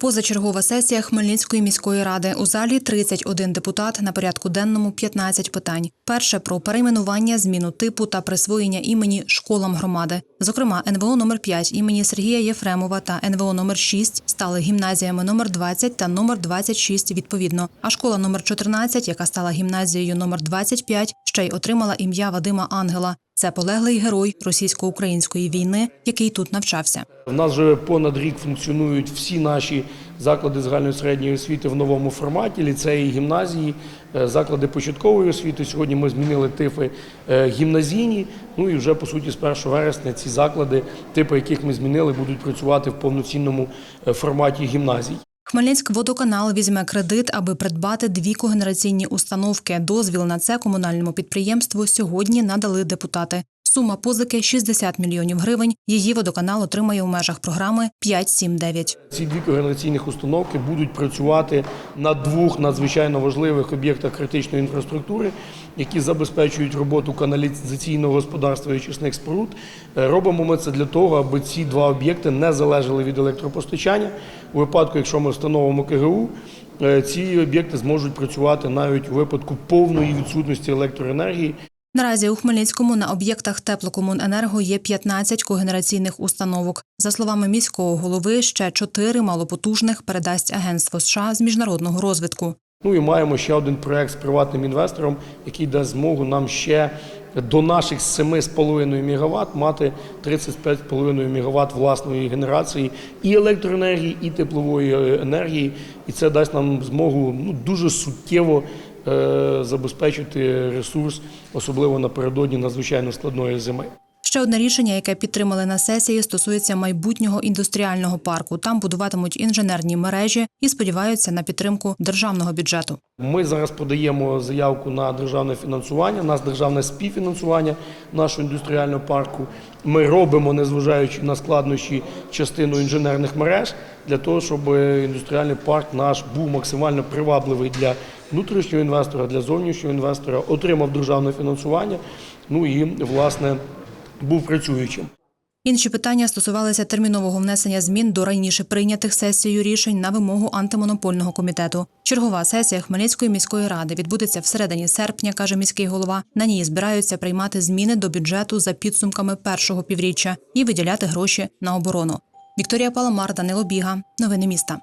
Позачергова сесія Хмельницької міської ради. У залі 31 депутат, на порядку денному 15 питань. Перше про перейменування, зміну типу та присвоєння імені школам громади. Зокрема, НВО номер 5 імені Сергія Єфремова та НВО номер 6 стали гімназіями номер 20 та номер 26 відповідно. А школа номер 14, яка стала гімназією номер 25, ще й отримала ім'я Вадима Ангела. Це полеглий герой російсько-української війни, який тут навчався. У нас вже понад рік функціонують всі наші заклади загальної середньої освіти в новому форматі, ліцеї, гімназії, е, заклади початкової освіти. Сьогодні ми змінили типи е, гімназійні. Ну і вже по суті з 1 вересня ці заклади, типи яких ми змінили, будуть працювати в повноцінному е, форматі гімназій. Хмельницькводоканал візьме кредит, аби придбати дві когенераційні установки. Дозвіл на це комунальному підприємству сьогодні надали депутати. Сума позики 60 мільйонів гривень. Її водоканал отримає у межах програми 5-7-9. Ці дві когенераційних установки будуть працювати на двох надзвичайно важливих об'єктах критичної інфраструктури, які забезпечують роботу каналізаційного господарства і очисних споруд. Е, Робимо ми це для того, аби ці два об'єкти не залежали від електропостачання. У випадку, якщо ми встановимо КГУ, е, ці об'єкти зможуть працювати навіть у випадку повної відсутності електроенергії. Наразі у Хмельницькому на об'єктах теплокомуненерго є 15 когенераційних установок. За словами міського голови, ще чотири малопотужних передасть агентство США з міжнародного розвитку. Ну і маємо ще один проект з приватним інвестором, який дасть змогу нам ще до наших 7,5 МВт мати 35,5 МВт власної генерації і електроенергії, і теплової е, енергії. І це дасть нам змогу ну, дуже суттєво забезпечити ресурс, особливо напередодні надзвичайно складної зими. Ще одне рішення, яке підтримали на сесії, стосується майбутнього індустріального парку. Там будуватимуть інженерні мережі і сподіваються на підтримку державного бюджету. Ми зараз подаємо заявку на державне фінансування. У нас державне співфінансування нашого індустріального парку. Ми робимо, незважаючи на складнощі, частину інженерних мереж для того, щоб індустріальний парк наш був максимально привабливий для внутрішнього інвестора, для зовнішнього інвестора, отримав державне фінансування. Ну і власне був працюючим. Інші питання стосувалися термінового внесення змін до раніше прийнятих сесією рішень на вимогу антимонопольного комітету. Чергова сесія Хмельницької міської ради відбудеться всередині серпня, каже міський голова. На ній збираються приймати зміни до бюджету за підсумками першого півріччя і виділяти гроші на оборону. Вікторія Паламар, Данило Біга. Новини міста.